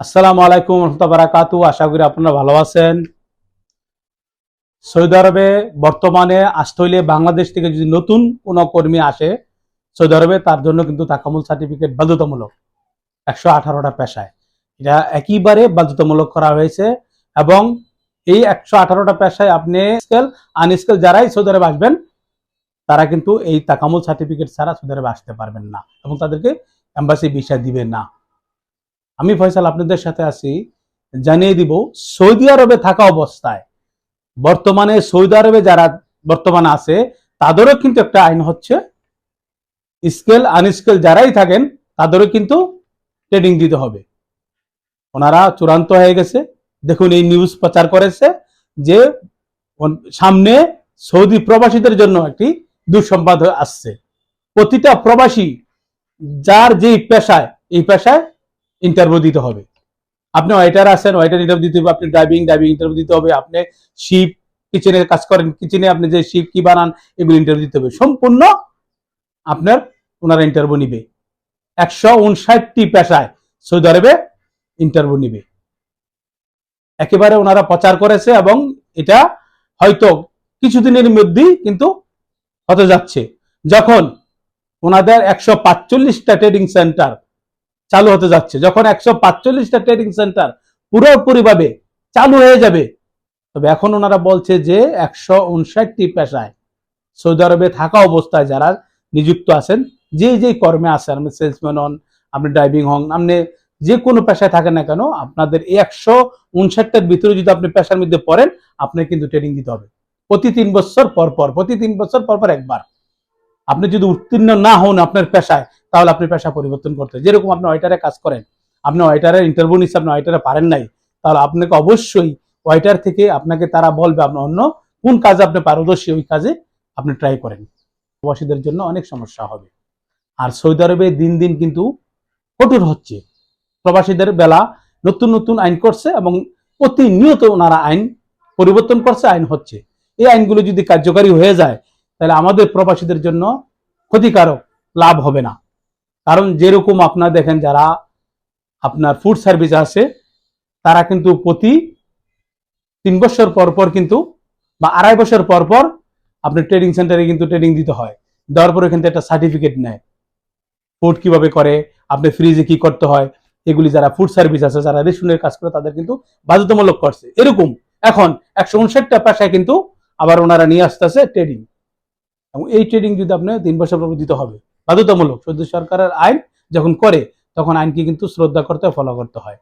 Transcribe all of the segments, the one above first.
আসসালামু আলাইকুম রহমতুল্লাহ আশা করি আপনারা ভালো আছেন। সৌদি আরবে বর্তমানে আসতে হইলে বাংলাদেশ থেকে যদি নতুন কোনো কর্মী আসে, সৌদি আরবে তার জন্য কিন্তু তাকামুল সার্টিফিকেট বাধ্যতামূলক। একশো আঠারোটা পেশায়। এটা একইবারে বাধ্যতামূলক করা হয়েছে এবং এই একশো আঠারোটা পেশায় আপনি স্কেল, আনস্কেল যারাই সৌদি আরবে আসবেন, তারা কিন্তু এই তাকামুল সার্টিফিকেট ছাড়া সৌদি আরবে আসতে পারবেন না এবং তাদেরকে এম্বাসি ভিসা দিবে না। আমি ফয়সাল আপনাদের সাথে আছি। জানিয়ে দিব, সৌদি আরবে থাকা অবস্থায়, বর্তমানে সৌদি আরবে যারা বর্তমানে আছে, তাদেরও কিন্তু একটা আইন হচ্ছে, স্কেল, আনস্কেল যারাই থাকেন, তাদেরও কিন্তু ট্রেনিং দিতে হবে। ওনারা চূড়ান্ত হয়ে গেছে। দেখুন, এই নিউজ প্রচার করেছে যে সামনে সৌদি প্রবাসীদের জন্য একটি দুঃসংবাদ আসছে। প্রতিটা প্রবাসী, যার যেই পেশায়, এই পেশায় ইন্টারভিউ দিতে হবে। আপনি ওয়েটার আছেন ওয়েটার ইন্টারভিউ দিতে হবে, আপনি ড্রাইভিং ড্রাইভিং ইন্টারভিউ দিতে হবে, আপনি শিপ কিচেনে কাজ করেন কিচেনে আপনি যে শিপ কি বানান, এগুলো ইন্টারভিউ দিতে হবে। সম্পূর্ণ আপনার ওনারা ইন্টারভিউ নিবে। একশো উনষাটটি পেশায় সৌদি আরবে ইন্টারভিউ নিবে। একেবারে ওনারা প্রচার করেছে এবং এটা হয়তো কিছুদিনের মধ্যেই কিন্তু হতে যাচ্ছে। যখন ওনাদের একশো পাঁচচল্লিশটা ট্রেডিং সেন্টার চালু হতে যাচ্ছে। যখন একশো পাঁচচল্লিশটা ট্রেডিং সেন্টার পুরোপুরিভাবে চালু হয়ে যাবে, তবে এখন ওনারা বলছে যে একশো উনষাটটি পেশায় সৌদি আরবে থাকা অবস্থায় যারা নিযুক্ত আছেন, যে যে কর্মে আছেন আপনি সেলসম্যান হন, আপনি ড্রাইভিং হন, আপনি যে কোনো পেশায় থাকেন না কেন, আপনাদের একশো উনষাটটার ভিতরে যদি আপনি পেশার মধ্যে পড়েন, আপনাকে কিন্তু ট্রেনিং দিতে হবে। প্রতি তিন বছর পর পর, প্রতি তিন বছর পর পর একবার। আপনি যদি উত্তীর্ণ না হন আপনার পেশায়, তাহলে আপনি পেশা পরিবর্তন করতে যেরকম আপনি ওয়াইটারে কাজ করেন, আপনি ওয়াইটারের ইন্টারভিউ নিচ্ছে আপনি ওয়াইটারে পারেন নাই, তাহলে আপনাকে অবশ্যই ওয়াইটার থেকে আপনাকে তারা বলবে আপনি অন্য কোন কাজে আপনি পারদর্শী, ওই কাজে আপনি ট্রাই করেন। প্রবাসীদের জন্য অনেক সমস্যা হবে। আর সৌদি আরবে দিন দিন কিন্তু কঠোর হচ্ছে। প্রবাসীদের বেলা নতুন নতুন আইন করছে এবং প্রতিনিয়ত ওনারা আইন পরিবর্তন করছে, আইন হচ্ছে। এই আইনগুলো যদি কার্যকারী হয়ে যায় তাহলে আমাদের প্রবাসীদের জন্য ক্ষতিকারক লাভ হবে না। কারণ যেরকম আপনার দেখেন যারা আপনার ফুড সার্ভিস আছে, তারা কিন্তু প্রতি তিন বছর পর পর কিন্তু বা আড়াই বছর পর পর আপনি ট্রেনিং সেন্টারে কিন্তু ট্রেনিং দিতে হয়। দেওয়ার পরে কিন্তু একটা সার্টিফিকেট নেয়। ফুড কীভাবে করে আপনি ফ্রিজে কি করতে হয়, এগুলি যারা ফুড সার্ভিস আছে, যারা রেস্টুরেন্টের কাজ করে, তাদের কিন্তু বাধ্যতামূলক করছে। এরকম এখন একশো উনষাটটা পেশায় কিন্তু আবার ওনারা নিয়ে আসতেছে ট্রেনিং এবং এই ট্রেনিং যদি আপনি তিন বছর পর দিতে হবে। বাধ্যতামূলক। সৌদি সরকারের আইন যখন করে, তখন আইনকে কিন্তু শ্রদ্ধা করতে ফলো করতে হয়।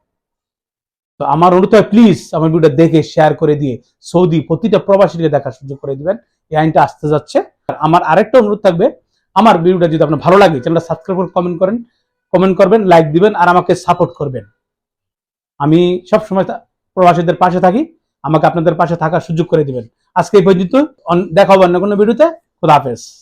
তো আমার অনুরোধ হয় প্লিজ আমার ভিডিওটা দেখে শেয়ার করে দিয়ে, সৌদি প্রতিটা প্রবাসীকে দেখার সুযোগ করে দিবেন। এই আইনটা আসতে যাচ্ছে। আর আমার আরেকটা অনুরোধ থাকবে, আমার ভিডিওটা যদি আপনার ভালো লাগে চ্যানেলটা সাবস্ক্রাইব করে কমেন্ট করেন কমেন্ট করবেন লাইক দিবেন, আর আমাকে সাপোর্ট করবেন। আমি সব সময় প্রবাসীদের পাশে থাকি, আমাকে আপনাদের পাশে থাকার সুযোগ করে দিবেন। আজকে এই পর্যন্ত দেখা হবে অন্য কোনো ভিডিওতে খুদা হাফেজ।